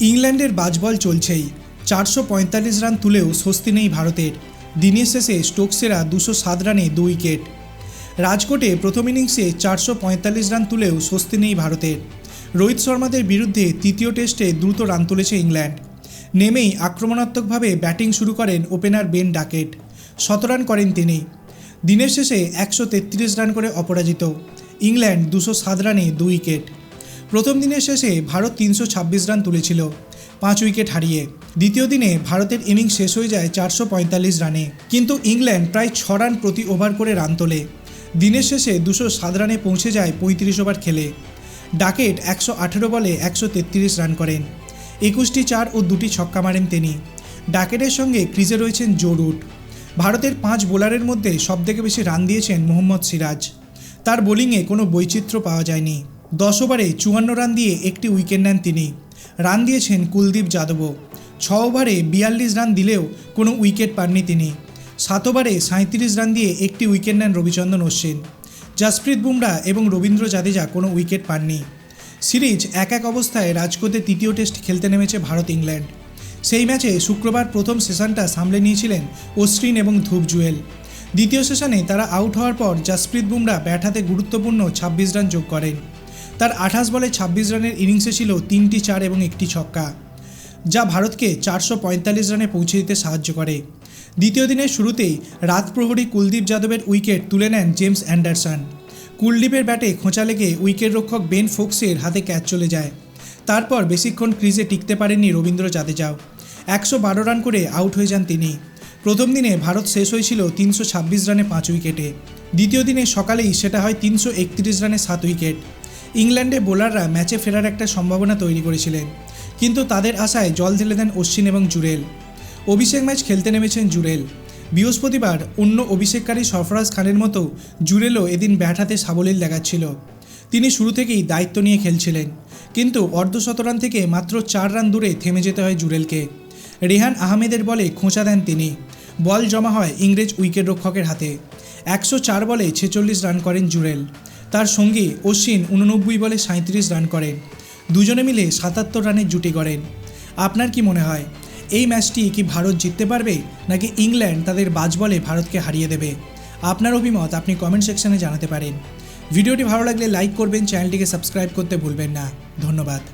ইংল্যান্ডের বাজবল চলছেই। চারশো পঁয়তাল্লিশ রান তুলেও স্বস্তি নেই ভারতের। দিনের শেষে স্টোকসেরা দুশো সাত রানে দু উইকেট। রাজকোটে প্রথম ইনিংসে চারশো পঁয়তাল্লিশ রান তুলেও স্বস্তি নেই ভারতের। রোহিত শর্মাদের বিরুদ্ধে তৃতীয় টেস্টে দ্রুত রান তুলেছে ইংল্যান্ড। নেমেই আক্রমণাত্মকভাবে ব্যাটিং শুরু করেন ওপেনার বেন ডাকেট। শত রান করেন তিনি। দিনের শেষে একশো তেত্রিশ রান করে অপরাজিত। ইংল্যান্ড দুশো সাত রানে দু উইকেট। প্রথম দিনের শেষে ভারত তিনশো ছাব্বিশ রান তুলেছিল, পাঁচ উইকেট হারিয়ে। দ্বিতীয় দিনে ভারতের ইনিংস শেষ হয়ে যায় চারশো পঁয়তাল্লিশ রানে। কিন্তু ইংল্যান্ড প্রায় ছ রান প্রতি ওভার করে রান তোলে। দিনের শেষে দুশো সাত রানে পৌঁছে যায় পঁয়ত্রিশ ওভার খেলে। ডাকেট একশো আঠেরো বলে একশো তেত্রিশ রান করেন। একুশটি চার ও দুটি ছক্কা মারেন তিনি। ডাকেটের সঙ্গে ক্রিজে রয়েছেন জো রুট। ভারতের পাঁচ বোলারের মধ্যে সবথেকে বেশি রান দিয়েছেন মোহাম্মদ সিরাজ। তার বোলিংয়ে কোনো বৈচিত্র্য পাওয়া যায়নি। দশ ওভারে চুয়ান্ন রান দিয়ে একটি উইকেট নেন তিনি। রান দিয়েছেন কুলদীপ যাদবও। ছ ওভারে বিয়াল্লিশ রান দিলেও কোনো উইকেট পাননি তিনি। সাত ওভারে সাঁত্রিশ রান দিয়ে একটি উইকেট নেন রবিচন্দ্রন অশ্বিন। জাসপ্রীত বুমরা এবং রবীন্দ্র জাদেজা কোনো উইকেট পাননি। সিরিজ এক এক অবস্থায় রাজকোটে তৃতীয় টেস্ট খেলতে নেমেছে ভারত ইংল্যান্ড। সেই ম্যাচে শুক্রবার প্রথম সেশনটা সামলে নিয়েছিলেন অশ্বিন এবং ধূপ জুয়েল। দ্বিতীয় সেশনে তারা আউট হওয়ার পর জাসপ্রীত বুমরা ব্যাট হাতে গুরুত্বপূর্ণ ছাব্বিশ রান যোগ করেন। তার আঠাশ বলে ছাব্বিশ রানের ইনিংসে ছিল তিনটি চার এবং একটি ছক্কা, যা ভারতকে চারশো পঁয়তাল্লিশ রানে পৌঁছে দিতে সাহায্য করে। দ্বিতীয় দিনের শুরুতেই রাত প্রহরী কুলদীপ যাদবের উইকেট তুলে নেন জেমস অ্যান্ডারসন। কুলদীপের ব্যাটে খোঁচা লেগে উইকেট রক্ষক বেন ফোক্সের হাতে ক্যাচ চলে যায়। তারপর বেশিক্ষণ ক্রিজে টিকতে পারেননি রবীন্দ্র জাদেজাও একশো বারো রান করে আউট হয়ে যান তিনি। প্রথম দিনে ভারত শেষ হয়েছিল তিনশো ছাব্বিশ রানে পাঁচ উইকেটে। দ্বিতীয় দিনে সকালেই সেটা হয় তিনশো একত্রিশ রানে সাত উইকেট। ইংল্যান্ডে বোলাররা ম্যাচে ফেরার একটা সম্ভাবনা তৈরি করেছিলেন। কিন্তু তাদের আশায় জল ঢেলে দেন অশ্বিন এবং জুরেল। অভিষেক ম্যাচ খেলতে নেমেছেন জুরেল। বৃহস্পতিবার অন্য অভিষেককারী সরফরাজ খানের মতো জুরেলও এদিন ব্যাট হাতে সাবলীল দেখাচ্ছিল। তিনি শুরু থেকেই দায়িত্ব নিয়ে খেলছিলেন। কিন্তু অর্ধশতরান থেকে মাত্র চার রান দূরে থেমে যেতে হয় জুরেলকে। রেহান আহমেদের বলে খোঁচা দেন তিনি। বল জমা হয় ইংরেজ উইকেট রক্ষকের হাতে। একশো চার বলে ছেচল্লিশ রান করেন জুরেল। তার সঙ্গী অশ্বিন উননব্বই বলে সাঁত্রিশ রান করেন। দুজনে মিলে সাতাত্তর রানের জুটি করেন আপনার কি মনে হয়, এই ম্যাচটি কি ভারত জিততে পারবে, নাকি ইংল্যান্ড তাদের বাজ বলে ভারতকে হারিয়ে দেবে? আপনার অভিমত আপনি কমেন্ট সেকশনে জানাতে পারেন। ভিডিওটি ভালো লাগলে লাইক করবেন চ্যানেলটিকে সাবস্ক্রাইব করতে ভুলবেন না। ধন্যবাদ।